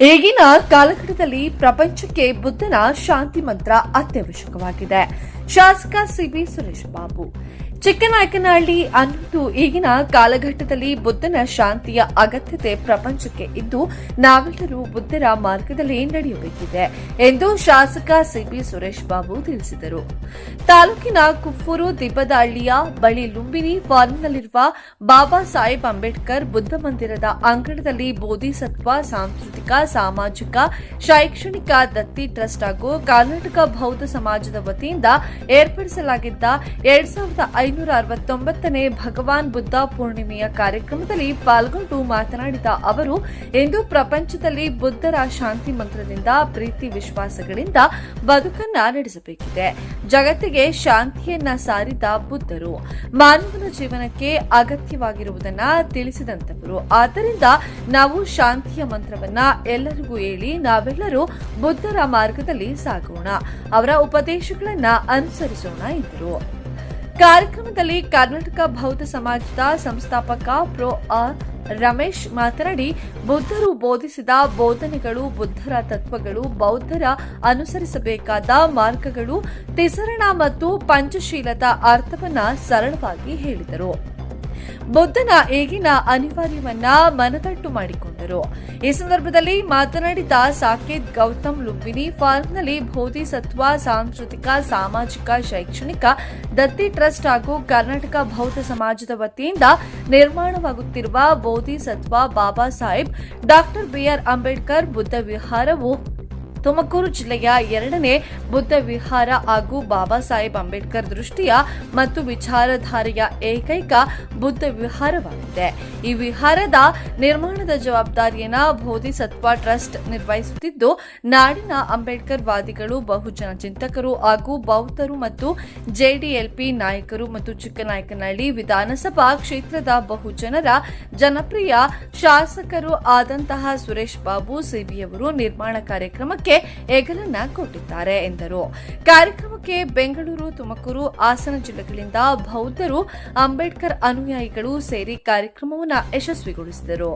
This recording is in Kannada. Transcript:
ಈಗಿನ ಕಾಲಘಟ್ಟದಲ್ಲಿ ಪ್ರಪಂಚಕ್ಕೆ ಬುದ್ಧನ ಶಾಂತಿ ಮಂತ್ರ ಅತ್ಯವಶ್ಯಕವಾಗಿದೆ. ಶಾಸಕ ಸಿಬಿ ಸುರೇಶ್ ಬಾಬು. ಚಿಕ್ಕನಾಯಕನಹಳ್ಳಿ ಅನ್ನೋದು ಈಗಿನ ಕಾಲಘಟ್ಟದಲ್ಲಿ ಬುದ್ಧನ ಶಾಂತಿಯ ಅಗತ್ಯತೆ ಪ್ರಪಂಚಕ್ಕೆ ಇದ್ದು, ನಾವೆಲ್ಲರೂ ಬುದ್ಧರ ಮಾರ್ಗದಲ್ಲಿ ನಡೆಯಬೇಕಿದೆ ಎಂದು ಶಾಸಕ ಸಿಬಿ ಸುರೇಶ್ ಬಾಬು ತಿಳಿಸಿದರು. ತಾಲೂಕಿನ ಕುಪ್ಪೂರು ದಿಬ್ಬದಹಳ್ಳಿಯ ಬಳಿ ಲುಂಬಿನಿ ಫಾರ್ಮ್ನಲ್ಲಿರುವ ಬಾಬಾ ಸಾಹೇಬ್ ಅಂಬೇಡ್ಕರ್ ಬುದ್ಧ ಮಂದಿರದ ಅಂಗಣದಲ್ಲಿ ಬೋಧಿಸತ್ವ, ಸಾಂಸ್ಕೃತಿಕ, ಸಾಮಾಜಿಕ, ಶೈಕ್ಷಣಿಕ, ದತ್ತಿ ಟ್ರಸ್ಟ್ ಹಾಗೂ ಕರ್ನಾಟಕ ಬೌದ್ಧ ಸಮಾಜದ ವತಿಯಿಂದ ಏರ್ಪಡಿಸಲಾಗಿದ್ದ ಎರಡ್ ಸಾವಿರದ ಐನೂರ ಅರವತ್ತೊಂಬತ್ತನೇ ಭಗವಾನ್ ಬುದ್ಧ ಪೂರ್ಣಿಮೆಯ ಕಾರ್ಯಕ್ರಮದಲ್ಲಿ ಪಾಲ್ಗೊಂಡು ಮಾತನಾಡಿದ ಅವರು, ಇಂದು ಪ್ರಪಂಚದಲ್ಲಿ ಬುದ್ಧರ ಶಾಂತಿ ಮಂತ್ರದಿಂದ ಪ್ರೀತಿ ವಿಶ್ವಾಸಗಳಿಂದ ಬದುಕನ್ನ ನಡೆಸಬೇಕಿದೆ. ಜಗತ್ತಿಗೆ ಶಾಂತಿಯನ್ನ ಸಾರಿದ ಬುದ್ಧರು ಮಾನವನ ಜೀವನಕ್ಕೆ ಅಗತ್ಯವಾಗಿರುವುದನ್ನ ತಿಳಿಸಿದಂತವರು ಆದ್ದರಿಂದ ನಾವು ಶಾಂತಿಯ ಮಂತ್ರವನ್ನ ಎಲ್ಲರಿಗೂ ಹೇಳಿ ನಾವೆಲ್ಲರೂ ಬುದ್ಧರ ಮಾರ್ಗದಲ್ಲಿ ಸಾಗೋಣ. ಅವರ ಉಪದೇಶಗಳನ್ನ ಅನುಸರಿಸೋಣ ಎಂದರು. ಕಾರ್ಯಕ್ರಮದಲ್ಲಿ ಕರ್ನಾಟಕ ಬೌದ್ಧ ಸಮಾಜದ ಸಂಸ್ಥಾಪಕ ಪ್ರೊ ಆರ್ ರಮೇಶ್ ಮಾತನಾಡಿ, ಬುದ್ಧರು ಬೋಧಿಸಿದ ಬೋಧನೆಗಳು, ಬುದ್ಧರ ತತ್ವಗಳು, ಬೌದ್ಧರ ಅನುಸರಿಸಬೇಕಾದ ಮಾರ್ಗಗಳು, ತಿಸರಣ ಮತ್ತು ಪಂಚಶೀಲದ ಅರ್ಥವನ್ನ ಸರಳವಾಗಿ ಹೇಳಿದರು. ಬುದ್ಧನ ಈಗಿನ ಅನಿವಾರ್ಯವನ್ನ ಮನದಟ್ಟು ಮಾಡಿಕೊಂಡರು. ಈ ಸಂದರ್ಭದಲ್ಲಿ ಮಾತನಾಡಿದ ಸಾಕೇತ್ ಗೌತಮ್ ಲುಂಬಿನಿ, ಫಾರ್ಮ್ನಲ್ಲಿ ಬೋಧಿಸತ್ವ, ಸಾಂಸ್ಕೃತಿಕ, ಸಾಮಾಜಿಕ, ಶೈಕ್ಷಣಿಕ, ದತ್ತಿ ಟ್ರಸ್ಟ್ ಹಾಗೂ ಕರ್ನಾಟಕ ಬೌದ್ಧ ಸಮಾಜದ ವತಿಯಿಂದ ನಿರ್ಮಾಣವಾಗುತ್ತಿರುವ ಬೋಧಿಸತ್ವ ಬಾಬಾ ಸಾಹೇಬ್, ಡಾಕ್ಟರ್ ಬಿಆರ್ ಅಂಬೇಡ್ಕರ್ ಬುದ್ಧ ವಿಹಾರವು ತುಮಕೂರು ಜಿಲ್ಲೆಯ ಎರಡನೇ ಬುದ್ಧ ವಿಹಾರ ಹಾಗೂ ಬಾಬಾ ಸಾಹೇಬ್ ಅಂಬೇಡ್ಕರ್ ದೃಷ್ಟಿಯ ಮತ್ತು ವಿಚಾರಧಾರೆಯ ಏಕೈಕ ಬುದ್ಧ ವಿಹಾರವಾಗಿದೆ. ಈ ವಿಹಾರದ ನಿರ್ಮಾಣದ ಜವಾಬ್ದಾರಿಯನ್ನ ಬೋಧಿಸತ್ವ ಟ್ರಸ್ಟ್ ನಿರ್ವಹಿಸುತ್ತಿದ್ದು, ನಾಡಿನ ಅಂಬೇಡ್ಕರ್ ವಾದಿಗಳು, ಬಹುಜನ ಚಿಂತಕರು ಹಾಗೂ ಬೌದ್ಧರು ಮತ್ತು ಜೆಡಿಎಲ್ಪಿ ನಾಯಕರು ಮತ್ತು ಚಿಕ್ಕನಾಯಕನಹಳ್ಳಿ ವಿಧಾನಸಭಾ ಕ್ಷೇತ್ರದ ಬಹುಜನರ ಜನಪ್ರಿಯ ಶಾಸಕರು ಆದಂತಹ ಸುರೇಶ್ ಬಾಬು ಸಿಬಿಯವರು ನಿರ್ಮಾಣ ಕಾರ್ಯಕ್ರಮಕ್ಕೆ ಹೆಗಲನ್ನ ಕೊಟ್ಟಿದ್ದಾರೆ ಎಂದರು. ಕಾರ್ಯಕ್ರಮಕ್ಕೆ ಬೆಂಗಳೂರು ತುಮಕೂರು ಹಾಸನ ಜಿಲ್ಲೆಗಳಿಂದ ಬೌದ್ಧರು ಅಂಬೇಡ್ಕರ್ ಅನುಯಾಯಿಗಳು ಸೇರಿ ಕಾರ್ಯಕ್ರಮವನ್ನು ಯಶಸ್ವಿಗೊಳಿಸಿದರು.